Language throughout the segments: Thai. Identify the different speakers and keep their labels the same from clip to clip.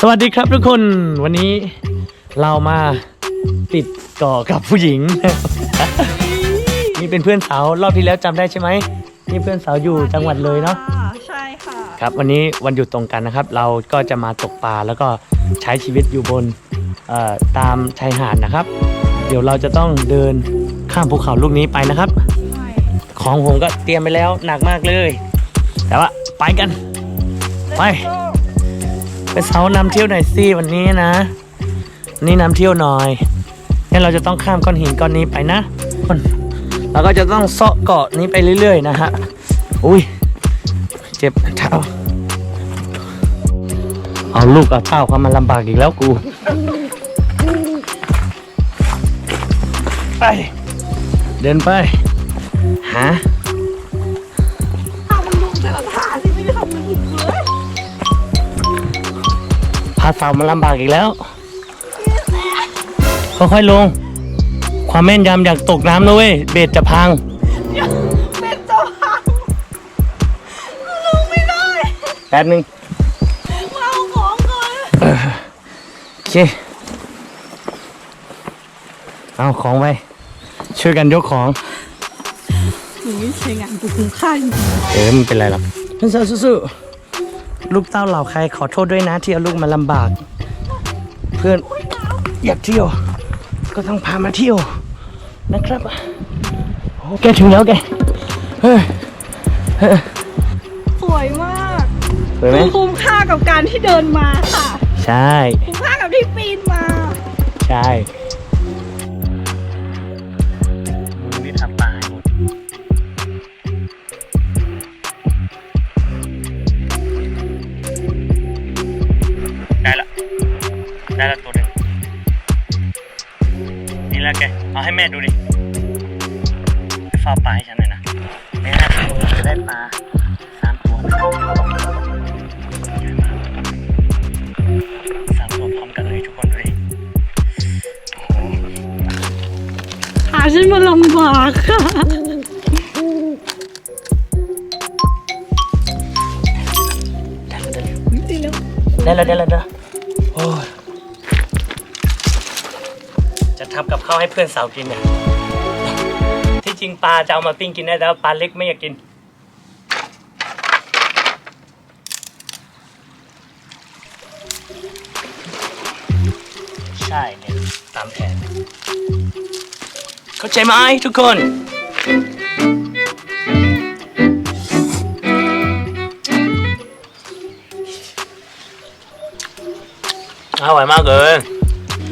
Speaker 1: สวัสดีครับทุกคนวันนี้เรามาติดเก่อกับผู้หญิง นี่เป็นเพื่อนสาวรอบที่แล้วจำได้ใช่ไหมนี่เพื่อนสาวอยู่จังหวัดเลยเนาะ
Speaker 2: ใช่ค่ะ
Speaker 1: ครับ วันนี้วันหยุดตรงกันนะครับ เราก็จะมาตกปลาแล้วก็ใช้ชีวิตอยู่บนเอ่อตามชายหาดนะครับ เดี๋ยวเราจะต้องเดินข้ามภูเขาลูกนี้ไปนะครับ
Speaker 2: ใช่
Speaker 1: ของผมก็เตรียมไปแล้วหนักมากเลย แต่ว่าไปกัน ไปไปเสานำเที่ยวหน่อยสิวันนี้นะนนี้นำเที่ยวหน่อยงั้นเราจะต้องข้ามก้อนหินก้อนนี้ไปนะเราก็จะต้องเซาะเกาะนี้ไปเรื่อย ๆ นะฮะอุ้ยเจ็บเท้าเอาลูกเอาเต้าเข้ามาลำบากอีกแล้วกูไปเดินไป หา
Speaker 2: เอามันลงแต่ละท่าที่ไม่ได้ทำมันอีกเลย
Speaker 1: พาสาวมาลำบากอีกแล้ว ค่อยๆลง ความแม่นยำอยากตกน้ำนะเว้ย เบ็ดจะพัง
Speaker 2: เป็นเจ้าพังลงไม่ได้
Speaker 1: แป๊บนึง
Speaker 2: มาเอาของก่อน
Speaker 1: โอเค เอาของไปช่วยกันยกของ
Speaker 2: ห นูไม่ใช่งานกูคุ้มค่าจริง
Speaker 1: เออมันเป็นไรหรอกเพื่อนสาวสู้ๆลูกเต้าเหล่าใครขอโทษด้วยนะที่เอาลูกมาลำบาก เพื่อนอยากเที่ยว ก็ต้องพามาเที่ยวนะครับโอ้แกถึงแล้วแกเฮ้ย
Speaker 2: ๆสวยมาก
Speaker 1: สวยไหม
Speaker 2: คุ้มค่ากับการที่เดินมาค่ะ
Speaker 1: ใช่
Speaker 2: คุ้มค่ากับที่ปีนมา
Speaker 1: ใช่ ได้ละตัวหนึ่งนี่แหละแก เอาให้แม่ดูดิไปเฝ้าปลาให้ฉันหน่อยนะแม่นะจะได้ปลาสามตัวนะสามตัวพร้อมกันเลยทุกคนดูดิ
Speaker 2: หาฉันมาลำบากค่ะ
Speaker 1: ได้แล้วได้แล้วได้แล้วได้แล้วโอ้ย จะทำกับข้าวให้เพื่อนสาวกินเนี่ยที่จริงปลาจะเอามาปิ้งกินได้แต่ว่าปลาเล็กไม่อยากกิน ใช่เนี่ยตามแผนเข้าใจไหมทุกคนอร่อยมากเลย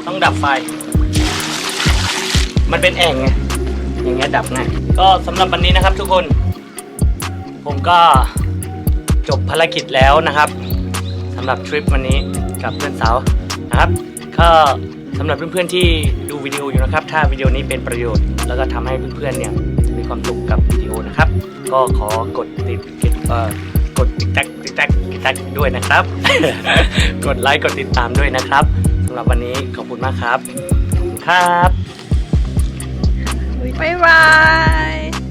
Speaker 1: ต้องดับไฟ มันเป็นแอ่งไงอย่างเงี้ยดับง่ายก็สำหรับวันนี้นะครับทุกคน ผมก็จบภารกิจแล้วนะครับสำหรับทริปวันนี้กับเพื่อนสาวนะครับก็สำหรับเพื่อนๆที่ดูวิดีโออยู่นะครับ ถ้าวิดีโอนี้เป็นประโยชน์ แล้วก็ทำให้เพื่อนๆเนี่ยมีความสุขกับวิดีโอนะครับ ก็ขอกดติดเอ่อกดติดแท็กติดแท็กติดแท็กด้วยนะครับ กดไลค์กดติดตามด้วยนะครับสำหรับวันนี้ขอบคุณมากครับครับ
Speaker 2: บ๊ายบาย